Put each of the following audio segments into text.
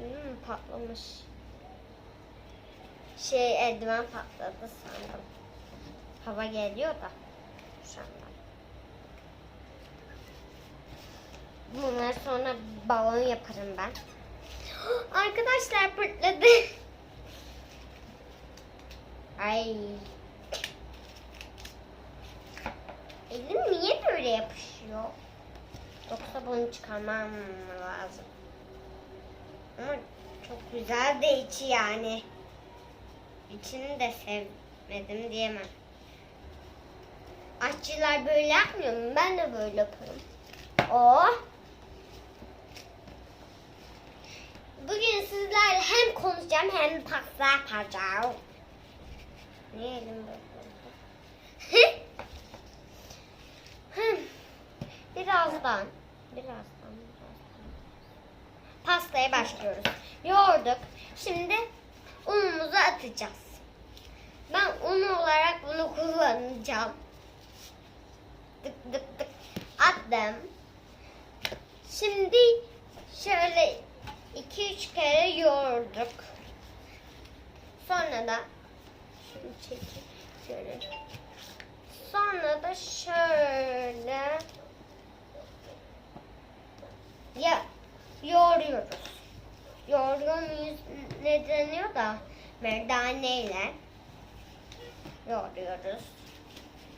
Hmm, patlamış. Şey eldiven patladı sandım. Hava geliyor da. Şu anda. Bunlar sonra balon yaparım ben. Arkadaşlar pırtladı. Ay. Elim niye böyle yapışıyor? Yoksa bunu çıkarmam lazım. Ama çok güzel de içi yani. İçini de sevmedim diyemem. Aşçılar böyle yapmıyor mu? Ben de böyle yaparım. Oh. Bugün sizlerle hem konuşacağım hem pasta yapacağım. Hmm. birazdan, birazdan, birazdan. Pastaya başlıyoruz. Yoğurduk. Şimdi unumuzu atacağız. Ben un olarak bunu kullanacağım. Tık tık tık attım. Şimdi şöyle 2-3 kere yoğurduk. Sonra da şunu çekeyim şöyle. Sonra da şöyle ya yoğuruyoruz. Yoğuruyor muyuz ne deniyor da merdaneyle yoğuruyoruz.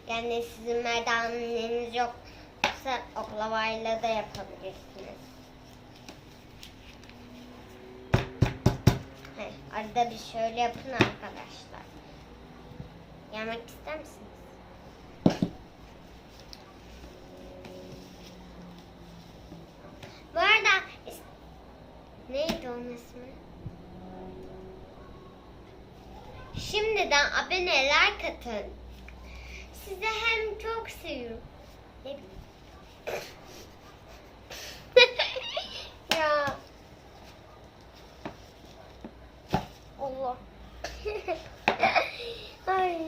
Yani sizin merdaneniz yoksa oklavayla da yapabilirsiniz. He, arada bir şöyle yapın arkadaşlar. Yemek ister misiniz? İsmi? Şimdiden aboneler katın. Sizi hem çok seviyorum. Ne bileyim. ya. Allah. Ay.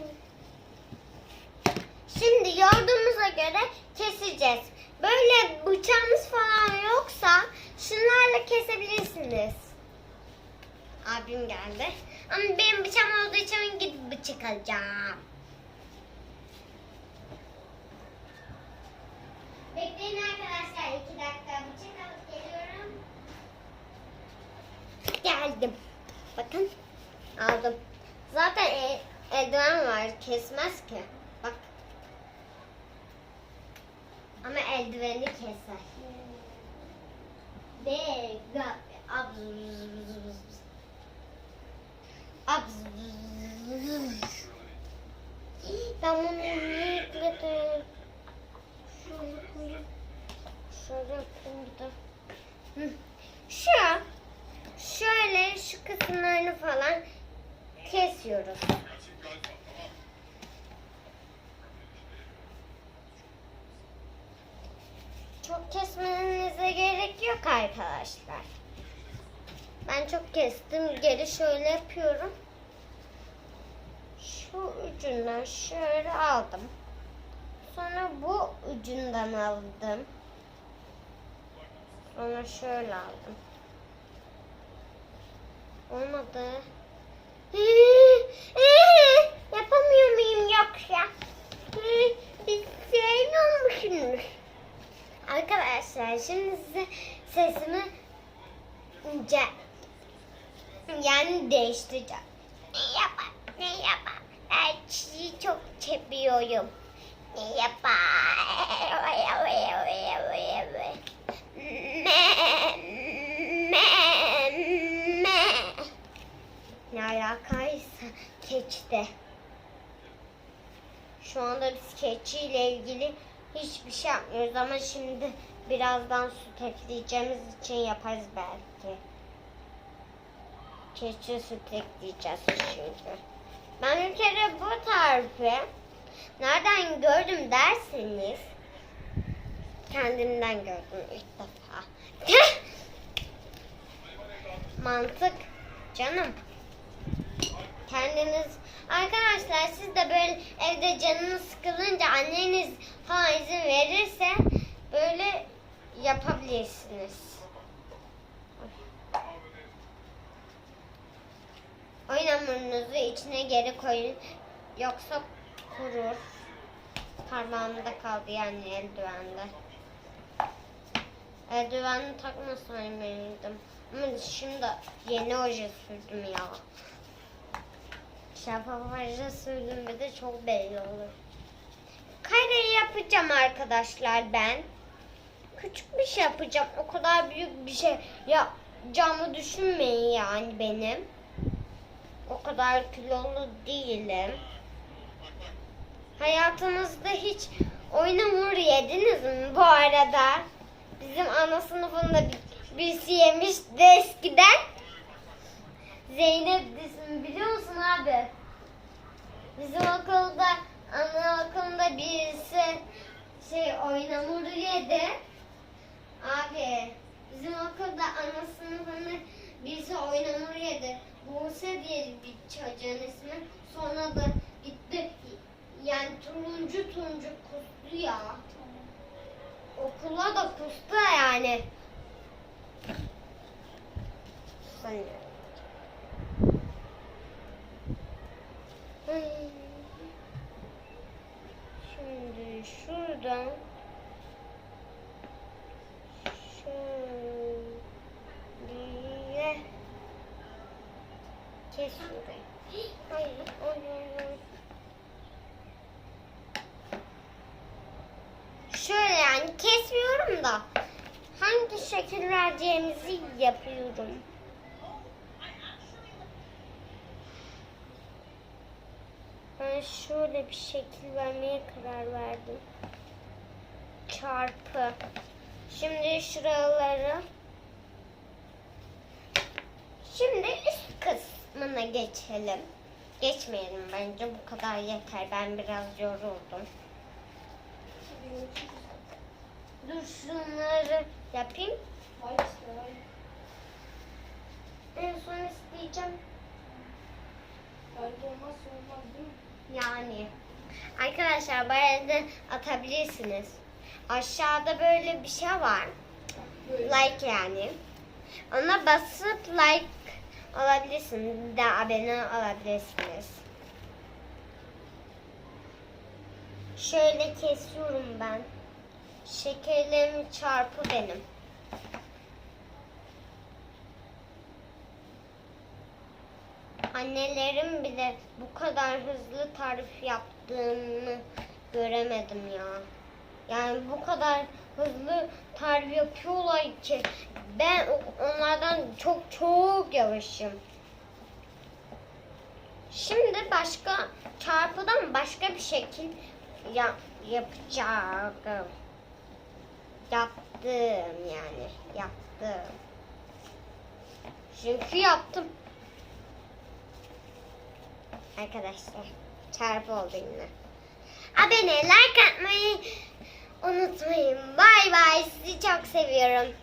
Şimdi yoğurduğumuza göre keseceğiz. Böyle bıçağımız falan yoksa şunlarla kesebilirsiniz. Abim geldi. Ama benim bıçağım olduğu için gidip bıçak alacağım. Bekleyin arkadaşlar. iki dakika bıçak alıp geliyorum. Geldim. Bakın. Aldım. Zaten e- eldiven var. Kesmez ki. Bak. Ama eldiveni keser. Abz abz Ben bunu yükledim? Şöyle yapayım bir de. Şu şöyle şu kısımlarını falan kesiyoruz. Çok kesmenize gerek yok arkadaşlar. Ben çok kestim. Geri şöyle yapıyorum. Şu ucundan şöyle aldım. Sonra bu ucundan aldım. Sonra şöyle aldım. Olmadı. Yapamıyor muyum yoksa? Biz sevmiyormuşsunuz. Arkadaşlar şimdi size sesimi ince yani değiştireceğim. Ne yapar? Ne yapar? Ben sizi çok seviyorum. Ne yapar? Me, me, me. Ne alakaysa keçide. Şu anda biz keçiyle ilgili hiçbir şey yapmıyoruz ama şimdi birazdan süt ekleyeceğimiz için yaparız belki. Keçi süt ekleyeceğiz çünkü. Ben bir kere bu tarifi nereden gördüm derseniz kendimden gördüm ilk defa. Mantık canım. Kendiniz arkadaşlar siz de böyle evde canınız sıkılınca anneniz falan izin verirse böyle yapabilirsiniz. İçine geri koyun. Yoksa kurur. Parmağımda kaldı yani eldivende. Eldivenini takmasaydım. Ama şimdi yeni oje sürdüm ya. Şeffaf oje sürdüm bir de çok belli olur. Kareyi yapacağım arkadaşlar ben. Küçük bir şey yapacağım. O kadar büyük bir şey yapacağımı düşünmeyin yani benim. O kadar kilolu değilim. Hayatınızda hiç oyun hamuru yediniz mi bu arada? Bizim ana sınıfında bir, birisi yemişti eskiden. Zeynep ismi biliyor musun abi? Bizim okulda anaokulunda birisi şey oyun hamuru yedi. Abi bizim okulda ana sınıfında birisi oyun hamuru yedi. Buse diye bir çocuğun ismi. Sonra da gitti yani turuncu turuncu kustu ya. Okula da kustu yani. Sanıyorum. Ay. Şimdi şuradan şöyle ay, ay, ay. Şöyle yani kesmiyorum da hangi şekil vereceğimizi yapıyorum. Ben şöyle bir şekil vermeye karar verdim. Çarpı. Şimdi şuraları Şimdi üst kısmına geçelim. Geçmeyelim bence bu kadar yeter. Ben biraz yoruldum. Dur şunları yapayım. En son isteyeceğim. Yani. Arkadaşlar arada atabilirsiniz. Aşağıda böyle bir şey var. Böyle. Like yani. Ona basıp like alabilirsiniz. Bir de abone olabilirsiniz. Şöyle kesiyorum ben. Şekerlerim çarpı benim. Annelerim bile bu kadar hızlı tarif yaptığını göremedim ya. Yani bu kadar hızlı tarif yapıyorlar ki ben onlardan çok çok yavaşım. Şimdi başka çarpıdan başka bir şekil ya, yapacağım. Yaptım yani yaptım. Çünkü yaptım. Arkadaşlar çarpı oldu yine. Abone like atmayı unutmayın. Bay bay sizi çok seviyorum.